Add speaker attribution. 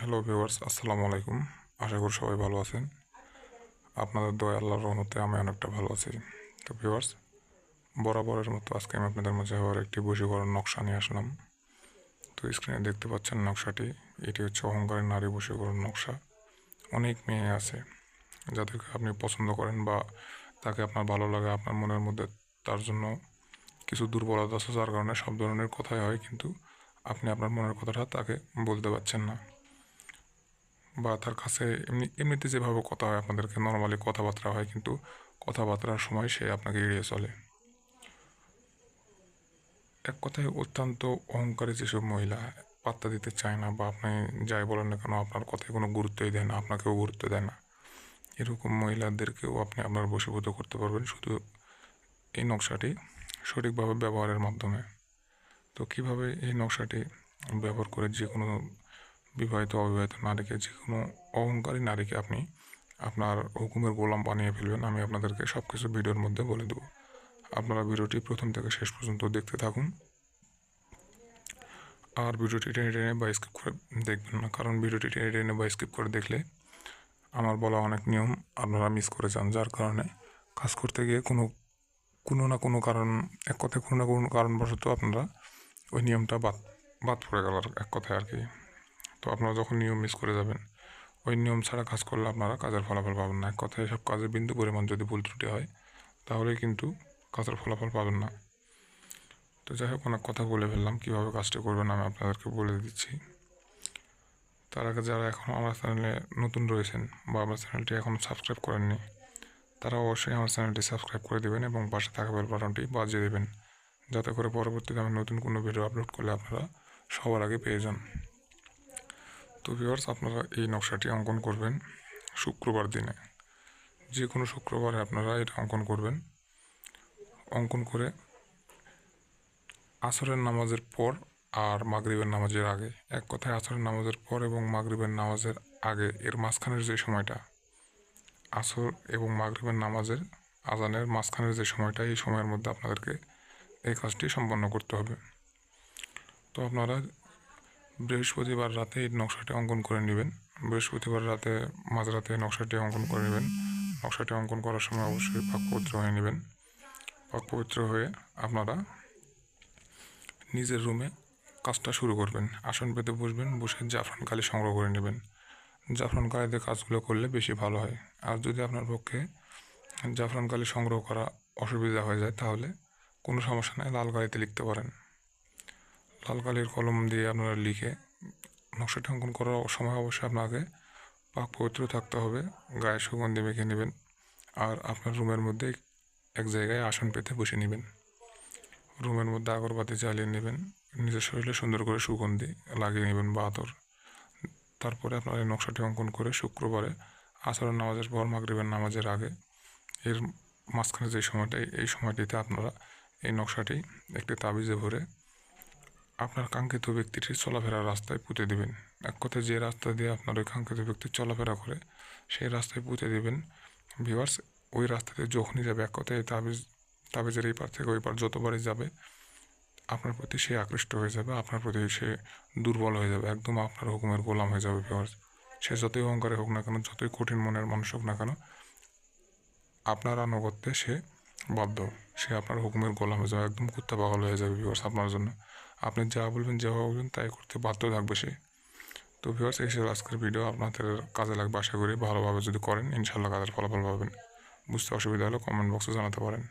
Speaker 1: Hello viewers আসসালামু আলাইকুম। আশা করি সবাই ভালো আছেন। আপনাদের দয়া আল্লাহর রহমতে আমি অনেকটা ভালো আছি। তো ভিউয়ার্স বরাবরের মতো আজকে আমি আপনাদের মাঝে আবার একটি বশীকরণ নকশা নিয়ে আসলাম। তো স্ক্রিনে দেখতে পাচ্ছেন নকশাটি। এটি হচ্ছে অহংকারের নারী বশীকরণ নকশা। অনেক মেয়ে আছে, যাদেরকে আপনি পছন্দ করেন বা তাকে আপনার ভালো লাগে, আপনার মনের মধ্যে তার জন্য কিছু দুর্বলতা আছে, যার কারণে সব ধরনের কথাই হয়, কিন্তু আপনি আপনার মনের কথাটা তাকে বলতে পারছেন না। বা তার কাছে এমনি, এমনিতে যেভাবে কথা হয়, আপনাদেরকে নর্মালি কথাবার্তা হয়, কিন্তু কথাবার্তার সময় সে আপনাকে এড়িয়ে চলে। এক কথায় অত্যন্ত অহংকারী যেসব মহিলা, পাত্তা দিতে চায় না বা আপনি যাই বলেন না কেন, আপনার কথায় কোনো গুরুত্বই দেয় না, আপনাকেও গুরুত্ব দেয় না। এরকম মহিলাদেরকেও আপনি আপনার বশীভূত করতে পারবেন শুধু এই নকশাটি সঠিকভাবে ব্যবহারের মাধ্যমে। তো কীভাবে এই নকশাটি ব্যবহার করে যে কোনো বিবাহিত অবিবাহিত নারীকে যে কোনো অহংকারী নারীকে আপনি আপনার হুকুমের গোলাম বানিয়ে ফেলবেন, আমি আপনাদেরকে সব কিছু ভিডিওর মধ্যে বলে দেবো। আপনারা ভিডিওটি প্রথম থেকে শেষ পর্যন্ত দেখতে থাকুন। আর ভিডিওটি টেনে টেনে বা স্কিপ করে দেখবেন না, কারণ ভিডিওটি টেনে টেনে বা স্কিপ করে দেখলে আমার বলা অনেক নিয়ম আপনারা মিস করে যান, যার কারণে কাজ করতে গিয়ে কোনো কোনো না কোনো কারণ, এক কথায় কোনো না কোনো কারণবশত আপনারা ওই নিয়মটা বাদ বাদ পড়ে গেল এক কথায় আর কি। তো আপনারা যখন নিয়ম মিস করে যাবেন, ওই নিয়ম ছাড়া কাজ করলে আপনারা কাজের ফলাফল পাবেন না। কথায় সব কাজের বিন্দু পরিমাণ যদি ভুল ত্রুটি হয়, তাহলে কিন্তু কাজের ফলাফল পাবেন না। তো যাই হোক, অনেক কথা বলে ফেললাম, কীভাবে কাজটা করবেন আমি আপনাদেরকে বলে দিচ্ছি। তার আগে যারা এখন আমার চ্যানেলে নতুন রয়েছেন বা আমার চ্যানেলটি এখনও সাবস্ক্রাইব করেননি, তারা অবশ্যই আমার চ্যানেলটি সাবস্ক্রাইব করে দেবেন এবং পাশে থাকা বেল বাটনটি বাজিয়ে দেবেন। যাতে করে পরবর্তীতে আমি নতুন কোনো ভিডিও আপলোড করলে আপনারা সবার আগে পেয়ে যান। তো ভিউয়ার্স আপনারা এই নকশাটি অঙ্কন করবেন শুক্রবার দিনে। যে কোনো শুক্রবারে আপনারা এটা অঙ্কন করবেন। অঙ্কন করে আসরের নামাজের পর আর মাগরিবের নামাজের আগে, এক কথায় আসরের নামাজের পর এবং মাগরিবের নামাজের আগে, এর মাঝখানের যে সময়টা, আসর এবং মাগরিবের নামাজের আজানের মাঝখানের যে সময়টা, এই সময়ের মধ্যে আপনাদেরকে এই কাজটি সম্পন্ন করতে হবে। তো আপনারা বৃহস্পতিবার রাতে এই নকশাটি অঙ্কন করে নেবেন। বৃহস্পতিবার রাতে মাঝরাতে নকশাটি অঙ্কন করে নেবেন। নকশাটি অঙ্কন করার সময় অবশ্যই পাক পবিত্র হয়ে নেবেন। পাক পবিত্র হয়ে আপনারা নিজের রুমে কাজটা শুরু করবেন। আসন পেতে বসবেন, বসে জাফরান কালি সংগ্রহ করে নেবেন। জাফরান কালিতে কাজগুলো করলে বেশি ভালো হয়। আর যদি আপনার পক্ষে জাফরান কালি সংগ্রহ করা অসুবিধা হয়ে যায়, তাহলে কোনো সমস্যা নেই, লাল কালিতে লিখতে পারেন। লাল কালির কলম দিয়ে আপনারা লিখে নকশাটি অঙ্কন করার সময় অবশ্যই আপনাকে পাক পবিত্র থাকতে হবে, গায়ে সুগন্ধি মেখে নেবেন আর আপনার রুমের মধ্যে এক জায়গায় আসন পেতে বসে নেবেন। রুমের মধ্যে আগরবাতি জ্বালিয়ে নেবেন, নিজের শরীরে সুন্দর করে সুগন্ধি লাগিয়ে নেবেন বা আতর। তারপরে আপনার এই নকশাটি অঙ্কন করে শুক্রবারে আসরের নামাজের পর মাগরিবের নামাজের আগে এর মাঝখানে যে সময়টা, এই সময়টিতে আপনারা এই নকশাটি একটি তাবিজে ভরে আপনার কাঙ্ক্ষিত ব্যক্তিটির চলাফেরার রাস্তায় পুঁতে দেবেন। এক কথায় যে রাস্তা দিয়ে আপনার ওই কাঙ্ক্ষিত ব্যক্তি চলাফেরা করে, সেই রাস্তায় পুঁতে দেবেন। ভিউয়ার্স, ওই রাস্তাতে যখনই যাবে, এক কথায় তাবিজ, তাবিজের এই পার থেকে ওই পার যতবারই যাবে, আপনার প্রতি সে আকৃষ্ট হয়ে যাবে, আপনার প্রতি সে দুর্বল হয়ে যাবে, একদম আপনার হুকুমের গোলাম হয়ে যাবে ভিউয়ার্স। সে যতই অহংকারে হোক না কেন, যতই কঠিন মনের মানুষ হোক না কেন, আপনার আনুগত্যে সে বাধ্য। সে আপনার হুকুমের গোলাম হয়ে যাবে, একদম কুত্তা পাগল হয়ে যাবে ভিউয়ার্স আপনার জন্য। আপনি যা বলবেন যা বলবেন, তাই করতে বাধ্য থাকবে সে। তো ভিউয়ার্স এই ছিল আজকের ভিডিও আপনাদের কাজে লাগবে আশা করি ভালোভাবে যদি করেন ইনশাল্লাহ কাজের ফলাফল পাবেন। বুঝতে অসুবিধা হলে কমেন্ট বক্সে জানাতে পারেন।